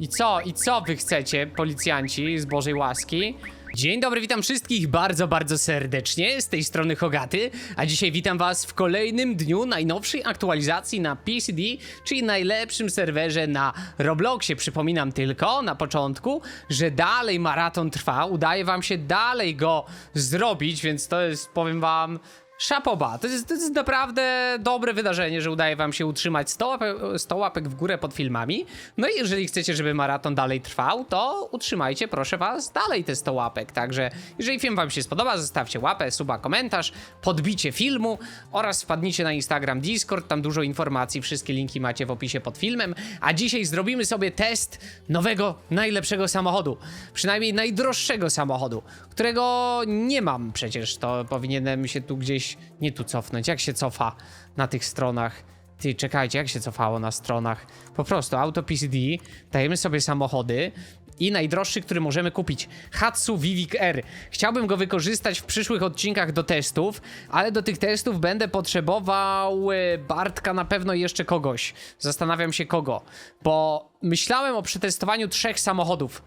I co, i co wy chcecie, policjanci z Bożej łaski? Dzień dobry, witam wszystkich bardzo, bardzo serdecznie. Z tej strony Hogaty, a dzisiaj witam was w kolejnym dniu najnowszej aktualizacji na PCD, czyli najlepszym serwerze na Robloxie. Przypominam tylko na początku, że dalej maraton trwa, udaje wam się dalej go zrobić, więc to jest, powiem wam, Szapoba, to jest, to jest naprawdę dobre wydarzenie, że udaje wam się utrzymać 100 łapek, 100 łapek w górę pod filmami. No i jeżeli chcecie, żeby maraton dalej trwał, to utrzymajcie proszę was dalej te 100 łapek. Także jeżeli film wam się spodoba, zostawcie łapę, suba, komentarz, podbicie filmu oraz wpadnijcie na Instagram, Discord, tam dużo informacji, wszystkie linki macie w opisie pod filmem. A dzisiaj zrobimy sobie test nowego, najlepszego samochodu. Przynajmniej najdroższego samochodu, którego nie mam przecież, to powinienem się tu gdzieś, nie tu cofnąć, jak się cofa na tych stronach. Ty, czekajcie, jak się cofało na stronach? Po prostu Auto PCD, dajemy sobie samochody i najdroższy, który możemy kupić, Hatsu Vivik R. Chciałbym go wykorzystać w przyszłych odcinkach do testów, ale do tych testów będę potrzebował e, Bartka na pewno i jeszcze kogoś. Zastanawiam się kogo, bo myślałem o przetestowaniu trzech samochodów,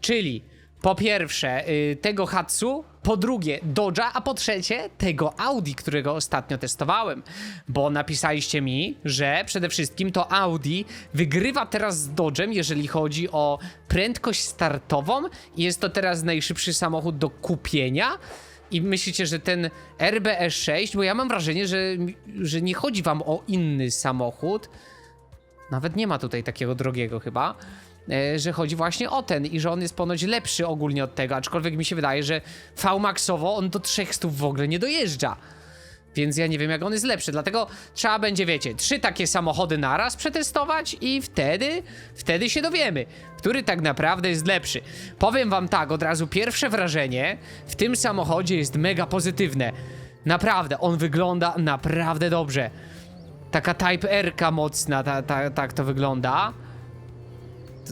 czyli po pierwsze y, tego Hatsu, po drugie Dodge'a, a po trzecie tego Audi, którego ostatnio testowałem. Bo napisaliście mi, że przede wszystkim to Audi wygrywa teraz z Dodge'em, jeżeli chodzi o prędkość startową jest to teraz najszybszy samochód do kupienia. I myślicie, że ten RBS6, bo ja mam wrażenie, że, że nie chodzi wam o inny samochód, nawet nie ma tutaj takiego drogiego chyba, że chodzi właśnie o ten i że on jest ponoć lepszy ogólnie od tego, aczkolwiek mi się wydaje, że V-Maxowo on do 300 w ogóle nie dojeżdża. Więc ja nie wiem, jak on jest lepszy. Dlatego trzeba będzie, wiecie, trzy takie samochody naraz przetestować i wtedy, wtedy się dowiemy, który tak naprawdę jest lepszy. Powiem wam tak, od razu pierwsze wrażenie w tym samochodzie jest mega pozytywne. Naprawdę, on wygląda naprawdę dobrze. Taka Type R mocna, ta, ta, tak to wygląda.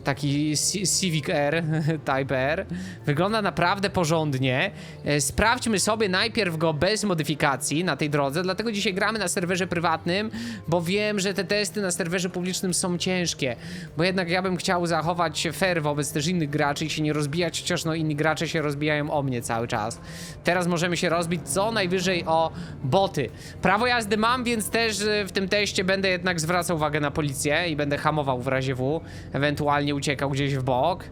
Taki Ci- Civic R, Type R. Wygląda naprawdę porządnie. E, Sprawdźmy sobie najpierw go bez modyfikacji na tej drodze, dlatego dzisiaj gramy na serwerze prywatnym, bo wiem, że te testy na serwerze publicznym są ciężkie. Bo jednak ja bym chciał zachować fair wobec też innych graczy i się nie rozbijać, chociaż no inni gracze się rozbijają o mnie cały czas. Teraz możemy się rozbić co najwyżej o boty. Prawo jazdy mam, więc też e, w tym teście będę jednak zwracał uwagę na policję i będę hamował w razie W, ewentualnie uciekał gdzieś w bok,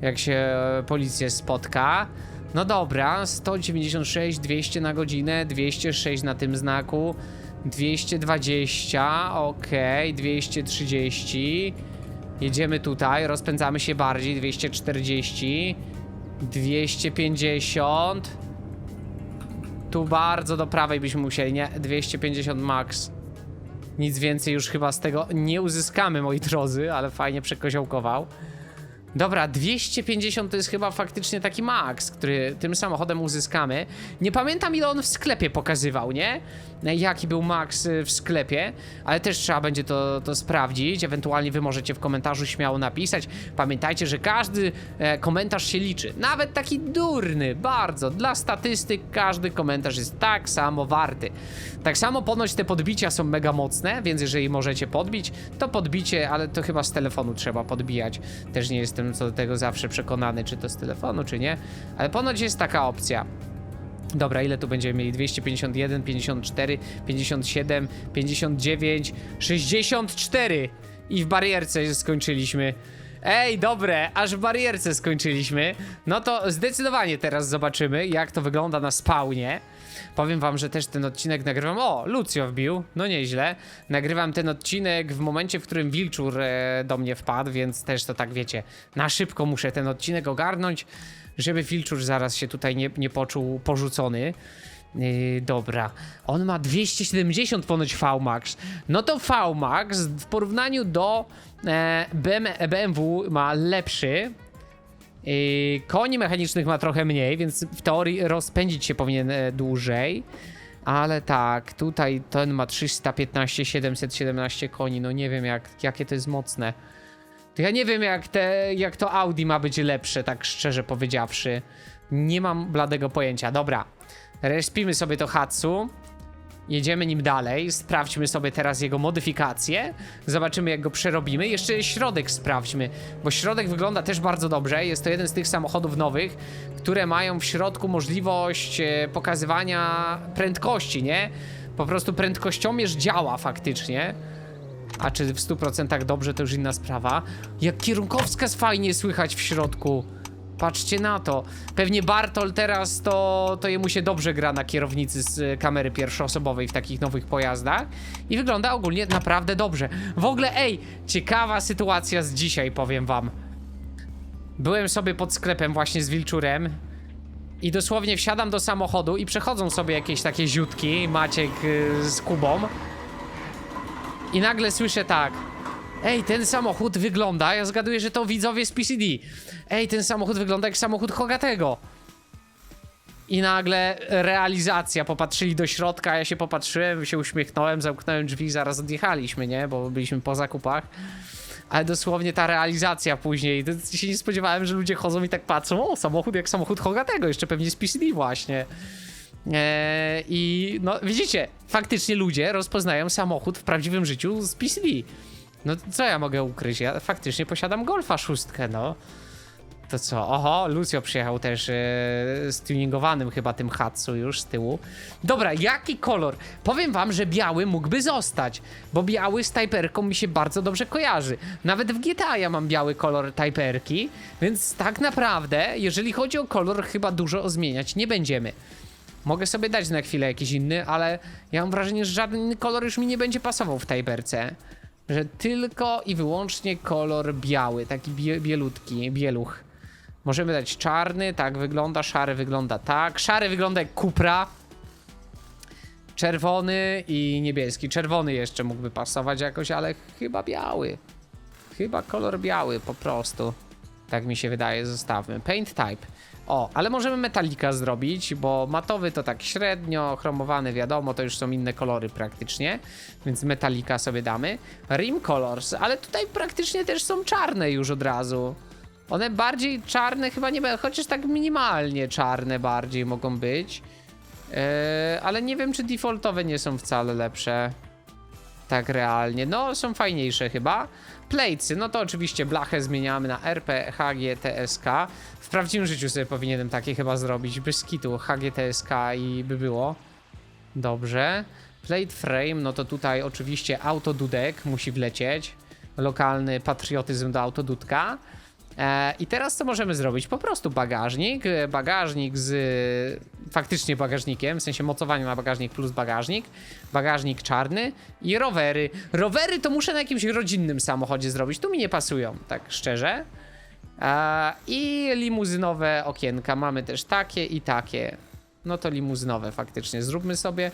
jak się policję spotka. No dobra, 196, 200 na godzinę, 206 na tym znaku, 220, okej, 230. Jedziemy tutaj, rozpędzamy się bardziej, 240, 250. Tu bardzo do prawej byśmy musieli, nie? 250 max. Nic więcej już chyba z tego nie uzyskamy, moi drodzy, ale fajnie przekoziołkował. Dobra, 250 to jest chyba faktycznie taki max, który tym samochodem uzyskamy. Nie pamiętam ile on w sklepie pokazywał, nie? Jaki był max y, w sklepie, ale też trzeba będzie to, to sprawdzić. Ewentualnie wy możecie w komentarzu śmiało napisać. Pamiętajcie, że każdy e, komentarz się liczy. Nawet taki durny, bardzo. Dla statystyk każdy komentarz jest tak samo warty. Tak samo ponoć te podbicia są mega mocne, więc jeżeli możecie podbić, to podbicie, ale to chyba z telefonu trzeba podbijać. Też nie jestem co do tego zawsze przekonany, czy to z telefonu, czy nie, ale ponoć jest taka opcja. Dobra, ile tu będziemy mieli? 251, 54, 57, 59, 64 i w barierce skończyliśmy. Ej, dobre, aż w barierce skończyliśmy. No to zdecydowanie teraz zobaczymy, jak to wygląda na spawnie. Powiem wam, że też ten odcinek nagrywam. O, Lucio wbił, no nieźle. Nagrywam ten odcinek w momencie, w którym Wilczur e, do mnie wpadł, więc też to tak wiecie, na szybko muszę ten odcinek ogarnąć, żeby Wilczur zaraz się tutaj nie, nie poczuł porzucony. Yy, dobra, on ma 270 ponoć VMAX. No to VMAX w porównaniu do e, BM, BMW ma lepszy. Yy, koni mechanicznych ma trochę mniej, więc w teorii rozpędzić się powinien e, dłużej. Ale tak, tutaj ten ma 315, 717 koni. No nie wiem, jak, jakie to jest mocne. To ja nie wiem, jak, te, jak to Audi ma być lepsze, tak szczerze powiedziawszy. Nie mam bladego pojęcia. Dobra, respimy sobie to Hatsu. Jedziemy nim dalej, sprawdźmy sobie teraz jego modyfikacje, zobaczymy jak go przerobimy. Jeszcze środek sprawdźmy, bo środek wygląda też bardzo dobrze. Jest to jeden z tych samochodów nowych, które mają w środku możliwość e, pokazywania prędkości, nie? Po prostu prędkościomierz działa faktycznie. A czy w 100% dobrze, to już inna sprawa. Jak kierunkowskaz fajnie słychać w środku. Patrzcie na to. Pewnie Bartol teraz to, to jemu się dobrze gra na kierownicy z e, kamery pierwszoosobowej w takich nowych pojazdach. I wygląda ogólnie naprawdę dobrze. W ogóle, ej, ciekawa sytuacja z dzisiaj, powiem wam. Byłem sobie pod sklepem właśnie z Wilczurem i dosłownie wsiadam do samochodu i przechodzą sobie jakieś takie ziutki, Maciek y, z Kubą. I nagle słyszę tak. Ej, ten samochód wygląda, ja zgaduję, że to widzowie z PCD. Ej, ten samochód wygląda jak samochód Hogatego. I nagle realizacja, popatrzyli do środka, ja się popatrzyłem, się uśmiechnąłem, zamknąłem drzwi, zaraz odjechaliśmy, nie? Bo byliśmy po zakupach. Ale dosłownie ta realizacja później, to się nie spodziewałem, że ludzie chodzą i tak patrzą, o, samochód jak samochód Hogatego, jeszcze pewnie z PCD właśnie. Eee, I no widzicie, faktycznie ludzie rozpoznają samochód w prawdziwym życiu z PCD. No co ja mogę ukryć? Ja faktycznie posiadam Golfa szóstkę, no. To co? Oho, Lucio przyjechał też e, z tuningowanym chyba tym Hatsu już z tyłu. Dobra, jaki kolor? Powiem wam, że biały mógłby zostać, bo biały z tajperką mi się bardzo dobrze kojarzy. Nawet w GTA ja mam biały kolor tajperki, więc tak naprawdę, jeżeli chodzi o kolor, chyba dużo zmieniać nie będziemy. Mogę sobie dać na chwilę jakiś inny, ale ja mam wrażenie, że żaden kolor już mi nie będzie pasował w tajperce. Że tylko i wyłącznie kolor biały, taki bie bielutki, bieluch. Możemy dać czarny, tak wygląda, szary wygląda tak. Szary wygląda jak kupra. Czerwony i niebieski. Czerwony jeszcze mógłby pasować jakoś, ale chyba biały. Chyba kolor biały po prostu. Tak mi się wydaje, zostawmy. Paint type. O, ale możemy metalika zrobić, bo matowy to tak średnio, chromowany wiadomo, to już są inne kolory praktycznie, więc metalika sobie damy. Rim colors, ale tutaj praktycznie też są czarne już od razu. One bardziej czarne chyba nie będą, chociaż tak minimalnie czarne bardziej mogą być. Eee, ale nie wiem, czy defaultowe nie są wcale lepsze. Tak realnie. No, są fajniejsze chyba. Platesy, no to oczywiście blachę zmieniamy na RP, HG, TSK. W prawdziwym życiu sobie powinienem takie chyba zrobić, bez kitu, HG, TSK i by było. Dobrze. Plate frame, no to tutaj oczywiście autodudek musi wlecieć. Lokalny patriotyzm do autodudka. E, I teraz co możemy zrobić? Po prostu bagażnik, e, bagażnik z faktycznie bagażnikiem, w sensie mocowanie na bagażnik plus bagażnik, bagażnik czarny i rowery. Rowery to muszę na jakimś rodzinnym samochodzie zrobić, tu mi nie pasują, tak szczerze. E, I limuzynowe okienka, mamy też takie i takie. No to limuzynowe faktycznie, zróbmy sobie.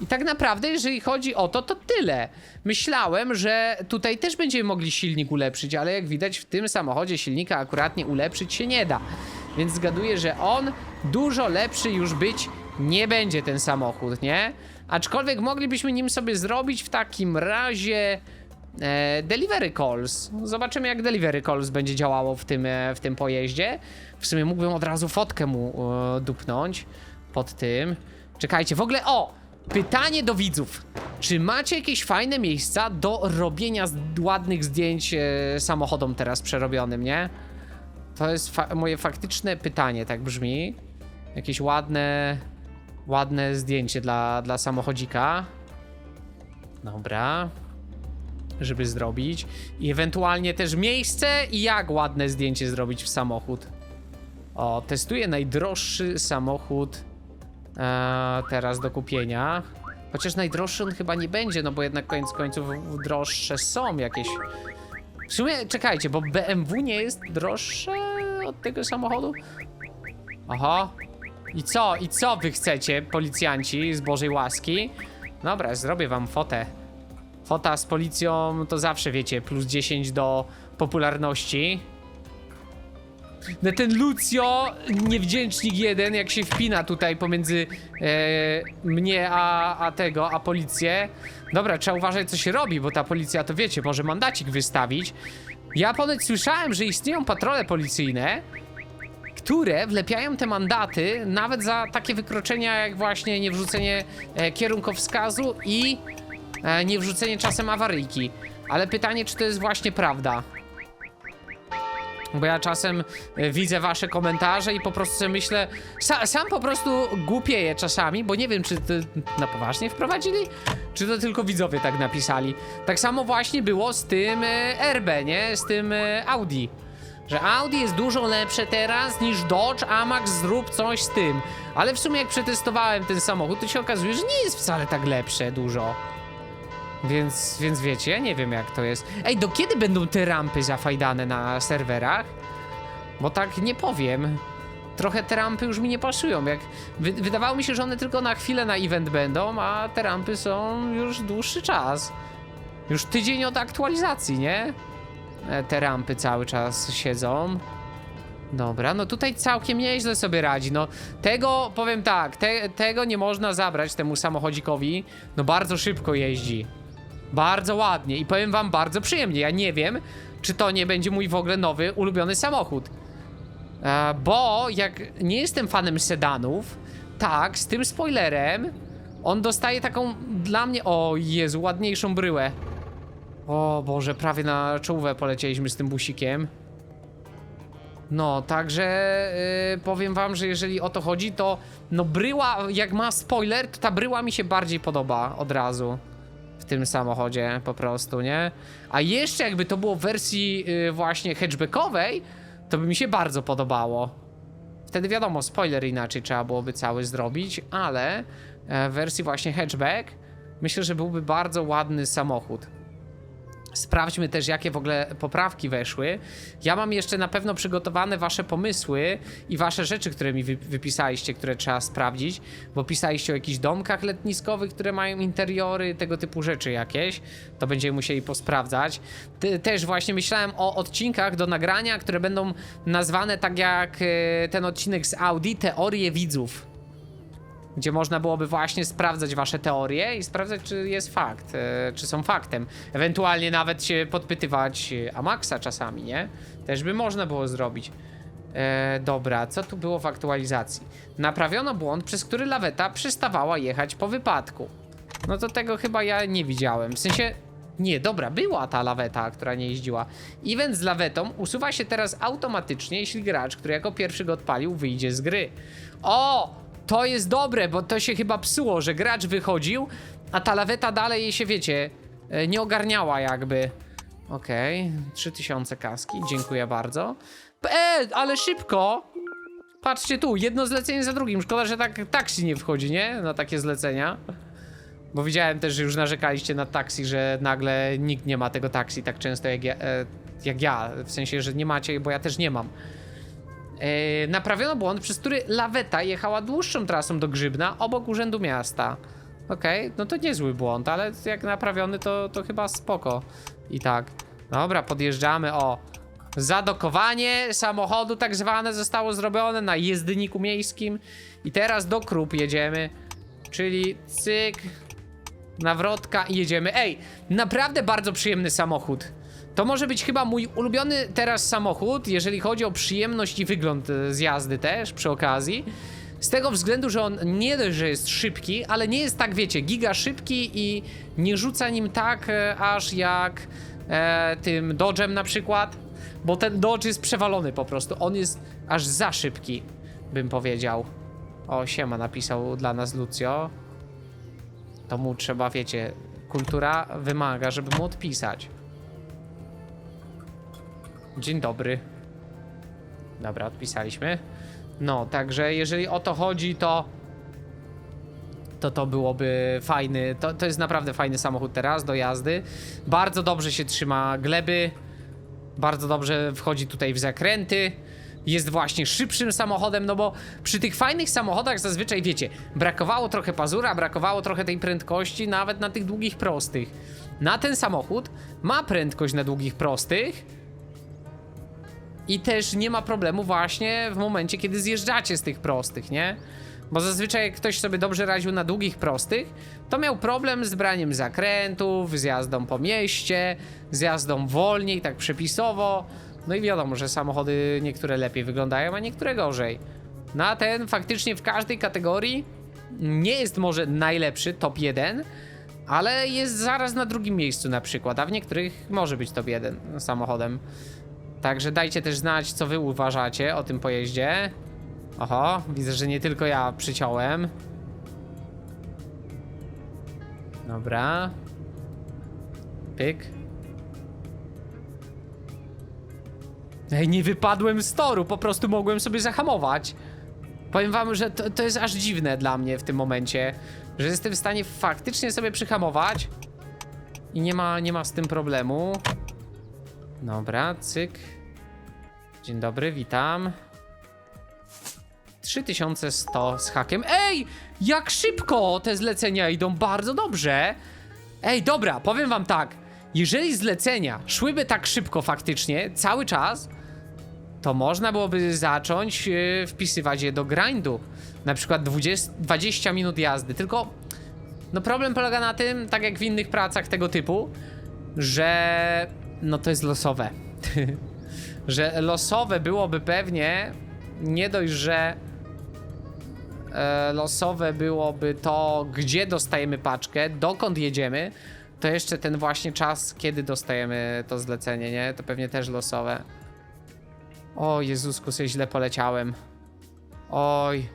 I tak naprawdę, jeżeli chodzi o to, to tyle. Myślałem, że tutaj też będziemy mogli silnik ulepszyć, ale jak widać w tym samochodzie silnika akuratnie ulepszyć się nie da. Więc zgaduję, że on dużo lepszy już być nie będzie ten samochód, nie? Aczkolwiek moglibyśmy nim sobie zrobić w takim razie e, Delivery Calls. Zobaczymy jak Delivery Calls będzie działało w tym, e, w tym pojeździe. W sumie mógłbym od razu fotkę mu e, dupnąć pod tym. Czekajcie, w ogóle o! Pytanie do widzów. Czy macie jakieś fajne miejsca do robienia ładnych zdjęć e, samochodom teraz przerobionym, nie? To jest fa moje faktyczne pytanie, tak brzmi. Jakieś ładne, ładne zdjęcie dla, dla samochodzika. Dobra. Żeby zrobić. I ewentualnie też miejsce i jak ładne zdjęcie zrobić w samochód. O, testuję najdroższy samochód e, teraz do kupienia. Chociaż najdroższy on chyba nie będzie, no bo jednak koniec końców droższe są jakieś. W sumie, czekajcie, bo BMW nie jest droższe od tego samochodu? Oho. I co? I co wy chcecie, policjanci z Bożej łaski? Dobra, zrobię wam fotę. Fota z policją to zawsze wiecie, plus 10 do popularności. No ten Lucio, niewdzięcznik jeden, jak się wpina tutaj pomiędzy e, mnie a, a tego, a policję. Dobra, trzeba uważać co się robi, bo ta policja to wiecie, może mandacik wystawić. Ja ponoć słyszałem, że istnieją patrole policyjne, które wlepiają te mandaty nawet za takie wykroczenia jak właśnie niewrzucenie e, kierunkowskazu i e, niewrzucenie czasem awaryjki. Ale pytanie, czy to jest właśnie prawda? Bo ja czasem e, widzę wasze komentarze i po prostu sobie myślę, sa, sam po prostu głupieję czasami, bo nie wiem, czy to na poważnie wprowadzili, czy to tylko widzowie tak napisali. Tak samo właśnie było z tym e, RB, nie? Z tym e, Audi. Że Audi jest dużo lepsze teraz niż Dodge, a Max zrób coś z tym. Ale w sumie jak przetestowałem ten samochód, to się okazuje, że nie jest wcale tak lepsze dużo. Więc, więc wiecie, ja nie wiem jak to jest. Ej, do kiedy będą te rampy zafajdane na serwerach? Bo tak nie powiem. Trochę te rampy już mi nie pasują. Jak wy, wydawało mi się, że one tylko na chwilę na event będą, a te rampy są już dłuższy czas. Już tydzień od aktualizacji, nie? E, Te rampy cały czas siedzą. Dobra, no tutaj całkiem nieźle sobie radzi. No tego, powiem tak, te, tego nie można zabrać temu samochodzikowi. No bardzo szybko jeździ. Bardzo ładnie i powiem wam bardzo przyjemnie. Ja nie wiem, czy to nie będzie mój w ogóle nowy, ulubiony samochód. E, bo jak nie jestem fanem sedanów, tak, z tym spoilerem on dostaje taką dla mnie, o Jezu, ładniejszą bryłę. O Boże, prawie na czołówę polecieliśmy z tym busikiem. No, także yy, powiem wam, że jeżeli o to chodzi, to no bryła, jak ma spoiler, to ta bryła mi się bardziej podoba od razu w tym samochodzie po prostu, nie? A jeszcze jakby to było w wersji yy, właśnie hatchbackowej, to by mi się bardzo podobało. Wtedy wiadomo, spoiler inaczej trzeba byłoby cały zrobić, ale e, w wersji właśnie hatchback myślę, że byłby bardzo ładny samochód. Sprawdźmy też, jakie w ogóle poprawki weszły. Ja mam jeszcze na pewno przygotowane wasze pomysły i wasze rzeczy, które mi wy wypisaliście, które trzeba sprawdzić, bo pisaliście o jakichś domkach letniskowych, które mają interiory, tego typu rzeczy jakieś. To będziemy musieli posprawdzać. Też właśnie myślałem o odcinkach do nagrania, które będą nazwane tak jak e, ten odcinek z Audi, teorie widzów gdzie można byłoby właśnie sprawdzać wasze teorie i sprawdzać, czy jest fakt, e, czy są faktem. Ewentualnie nawet się podpytywać Amaxa czasami, nie? Też by można było zrobić. E, dobra, co tu było w aktualizacji? Naprawiono błąd, przez który laweta przestawała jechać po wypadku. No to tego chyba ja nie widziałem. W sensie, nie, dobra, była ta laweta, która nie jeździła. Event z lawetą usuwa się teraz automatycznie, jeśli gracz, który jako pierwszy go odpalił, wyjdzie z gry. O! To jest dobre, bo to się chyba psuło, że gracz wychodził, a ta laweta dalej jej się, wiecie, e, nie ogarniała jakby. Okej, okay. 3000 kaski, dziękuję bardzo. E, ale szybko! Patrzcie tu, jedno zlecenie za drugim. Szkoda, że tak taksi nie wchodzi, nie? Na takie zlecenia. Bo widziałem też, że już narzekaliście na taksi, że nagle nikt nie ma tego taksi tak często jak ja, e, jak ja. W sensie, że nie macie, bo ja też nie mam. E, naprawiono błąd, przez który laweta jechała dłuższą trasą do Grzybna obok urzędu miasta. Okej, okay, no to niezły błąd, ale jak naprawiony to, to chyba spoko. I tak. Dobra, podjeżdżamy, o. Zadokowanie samochodu tak zwane zostało zrobione na jezdniku miejskim. I teraz do Krup jedziemy. Czyli cyk, nawrotka i jedziemy. Ej, naprawdę bardzo przyjemny samochód. To może być chyba mój ulubiony teraz samochód, jeżeli chodzi o przyjemność i wygląd e, z jazdy też przy okazji. Z tego względu, że on nie dość, że jest szybki, ale nie jest tak, wiecie, giga szybki i nie rzuca nim tak e, aż jak e, tym Dodge'em na przykład, bo ten Dodge jest przewalony po prostu. On jest aż za szybki, bym powiedział. O, siema napisał dla nas Lucio. To mu trzeba, wiecie, kultura wymaga, żeby mu odpisać. Dzień dobry. Dobra, odpisaliśmy. No, także jeżeli o to chodzi, to to to byłoby fajny, to, to jest naprawdę fajny samochód teraz do jazdy. Bardzo dobrze się trzyma gleby, bardzo dobrze wchodzi tutaj w zakręty. Jest właśnie szybszym samochodem, no bo przy tych fajnych samochodach zazwyczaj wiecie, brakowało trochę pazura, brakowało trochę tej prędkości, nawet na tych długich prostych. Na ten samochód ma prędkość na długich prostych, i też nie ma problemu właśnie w momencie, kiedy zjeżdżacie z tych prostych, nie? Bo zazwyczaj jak ktoś sobie dobrze radził na długich prostych, to miał problem z braniem zakrętów, z jazdą po mieście, z jazdą wolniej, tak przepisowo. No i wiadomo, że samochody niektóre lepiej wyglądają, a niektóre gorzej. No ten faktycznie w każdej kategorii nie jest może najlepszy, top 1, ale jest zaraz na drugim miejscu na przykład, a w niektórych może być top 1 samochodem. Także dajcie też znać, co wy uważacie o tym pojeździe. Oho, widzę, że nie tylko ja przyciąłem. Dobra. Pyk. Ej, nie wypadłem z toru, po prostu mogłem sobie zahamować. Powiem wam, że to, to jest aż dziwne dla mnie w tym momencie, że jestem w stanie faktycznie sobie przyhamować i nie ma, nie ma z tym problemu. Dobra, cyk. Dzień dobry, witam. 3100 z hakiem. Ej, jak szybko te zlecenia idą, bardzo dobrze. Ej, dobra, powiem wam tak. Jeżeli zlecenia szłyby tak szybko faktycznie, cały czas, to można byłoby zacząć e, wpisywać je do grindu. Na przykład 20, 20 minut jazdy. Tylko, no problem polega na tym, tak jak w innych pracach tego typu, że no to jest losowe. że losowe byłoby pewnie nie dość, że e, losowe byłoby to, gdzie dostajemy paczkę, dokąd jedziemy, to jeszcze ten właśnie czas, kiedy dostajemy to zlecenie, nie? To pewnie też losowe. O Jezusku, sobie źle poleciałem. Oj.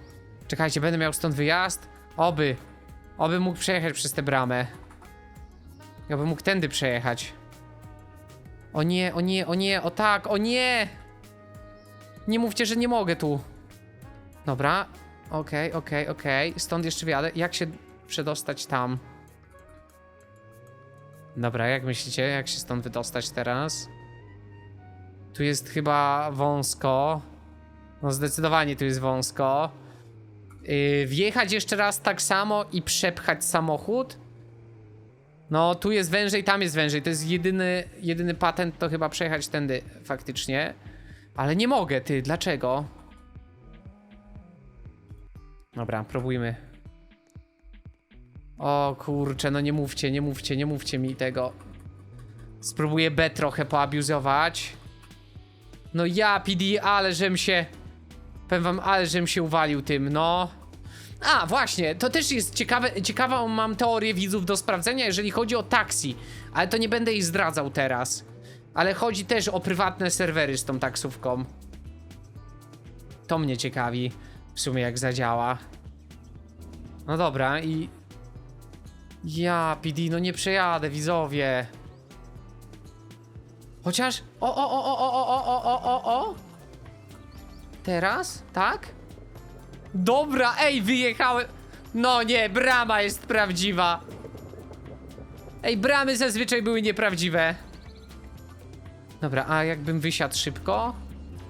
Czekajcie, będę miał stąd wyjazd? Oby. Oby mógł przejechać przez tę bramę. Ja bym mógł tędy przejechać. O nie, o nie, o nie, o tak, o nie! Nie mówcie, że nie mogę tu. Dobra. Okej, okej, okej. Stąd jeszcze wjadę. Jak się przedostać tam? Dobra, jak myślicie, jak się stąd wydostać teraz? Tu jest chyba wąsko. No zdecydowanie tu jest wąsko. Yy, wjechać jeszcze raz tak samo i przepchać samochód? No, tu jest wężej, tam jest wężej. To jest jedyny, jedyny patent, to chyba przejechać tędy faktycznie. Ale nie mogę, ty, dlaczego? Dobra, próbujmy. O kurczę, no nie mówcie, nie mówcie, nie mówcie mi tego. Spróbuję B trochę poabuzować. No ja, PD, ale żem się... Powiem wam, ale żem się uwalił tym, no. A, właśnie, to też jest ciekawe, ciekawą mam teorię widzów do sprawdzenia, jeżeli chodzi o taksi. Ale to nie będę jej zdradzał teraz. Ale chodzi też o prywatne serwery z tą taksówką. To mnie ciekawi, w sumie jak zadziała. No dobra, i... Ja, PD, no nie przejadę, widzowie. Chociaż... O, o, o, o, o, o, o, o, o, o. Teraz? Tak? Dobra, ej, wyjechałem. No nie, brama jest prawdziwa. Ej, bramy zazwyczaj były nieprawdziwe. Dobra, a jakbym wysiadł szybko?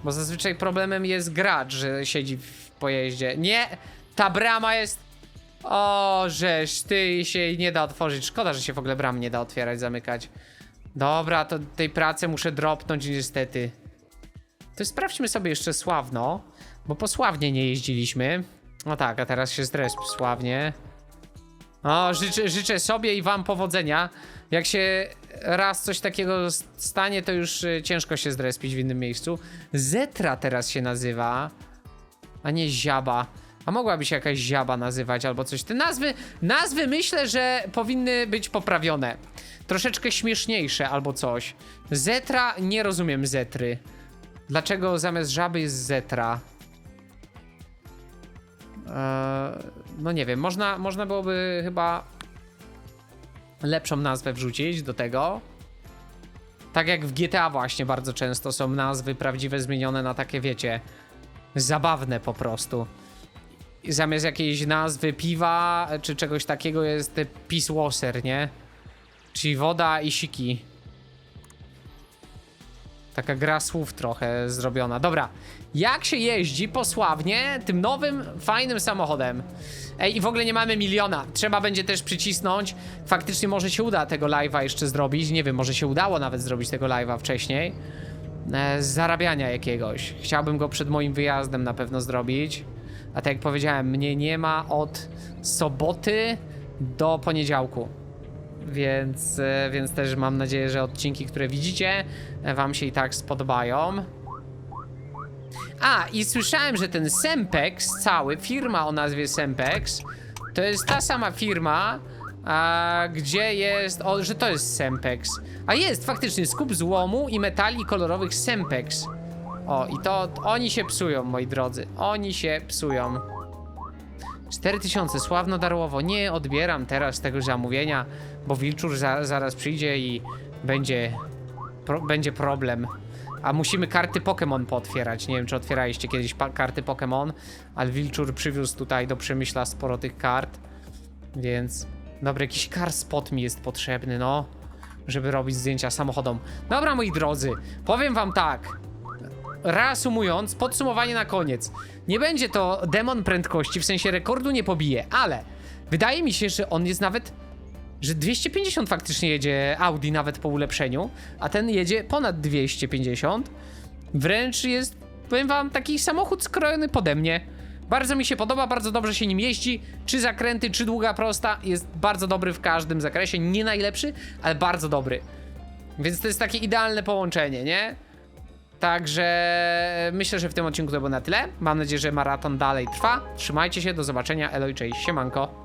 Bo zazwyczaj problemem jest gracz, że siedzi w pojeździe. Nie, ta brama jest... O, żeż, ty się jej nie da otworzyć. Szkoda, że się w ogóle bram nie da otwierać, zamykać. Dobra, to tej pracy muszę dropnąć niestety. To sprawdźmy sobie jeszcze Sławno, bo po Sławnie nie jeździliśmy. No tak, a teraz się zresp Sławnie. O, życzę, życzę sobie i wam powodzenia. Jak się raz coś takiego stanie, to już y, ciężko się zrespić w innym miejscu. Zetra teraz się nazywa, a nie Ziaba. A mogłaby się jakaś Ziaba nazywać albo coś. Te nazwy, nazwy myślę, że powinny być poprawione. Troszeczkę śmieszniejsze albo coś. Zetra, nie rozumiem Zetry. Dlaczego zamiast żaby jest Zetra? Eee, no nie wiem, można, można byłoby chyba lepszą nazwę wrzucić do tego. Tak jak w GTA właśnie bardzo często są nazwy prawdziwe zmienione na takie, wiecie, zabawne po prostu. Zamiast jakiejś nazwy piwa czy czegoś takiego jest Water, nie? Czyli woda i siki. Taka gra słów trochę zrobiona. Dobra, jak się jeździ posławnie tym nowym, fajnym samochodem? Ej, i w ogóle nie mamy miliona. Trzeba będzie też przycisnąć. Faktycznie może się uda tego live'a jeszcze zrobić. Nie wiem, może się udało nawet zrobić tego live'a wcześniej. E, zarabiania jakiegoś. Chciałbym go przed moim wyjazdem na pewno zrobić. A tak jak powiedziałem, mnie nie ma od soboty do poniedziałku. Więc, e, więc też mam nadzieję, że odcinki, które widzicie, e, wam się i tak spodobają. A, i słyszałem, że ten Sempex cały, firma o nazwie Sempex, to jest ta sama firma, a, gdzie jest, o, że to jest Sempex. A jest, faktycznie, skup złomu i metali kolorowych Sempex. O, i to oni się psują, moi drodzy. Oni się psują. 4000, sławno darłowo. Nie odbieram teraz tego zamówienia, bo wilczur za, zaraz przyjdzie i będzie, pro, będzie problem. A musimy karty Pokémon pootwierać. Nie wiem, czy otwieraliście kiedyś karty Pokémon, ale wilczur przywiózł tutaj do Przemyśla sporo tych kart. Więc, dobra, jakiś car spot mi jest potrzebny, no. Żeby robić zdjęcia samochodom. Dobra, moi drodzy, powiem wam tak. Reasumując, podsumowanie na koniec. Nie będzie to demon prędkości, w sensie rekordu nie pobije, ale wydaje mi się, że on jest nawet. Że 250 faktycznie jedzie Audi nawet po ulepszeniu, a ten jedzie ponad 250. Wręcz jest, powiem wam, taki samochód skrojony pode mnie. Bardzo mi się podoba, bardzo dobrze się nim jeździ. Czy zakręty, czy długa prosta. Jest bardzo dobry w każdym zakresie. Nie najlepszy, ale bardzo dobry. Więc to jest takie idealne połączenie, nie? Także myślę, że w tym odcinku to było na tyle. Mam nadzieję, że maraton dalej trwa. Trzymajcie się, do zobaczenia. Elo cześć, siemanko.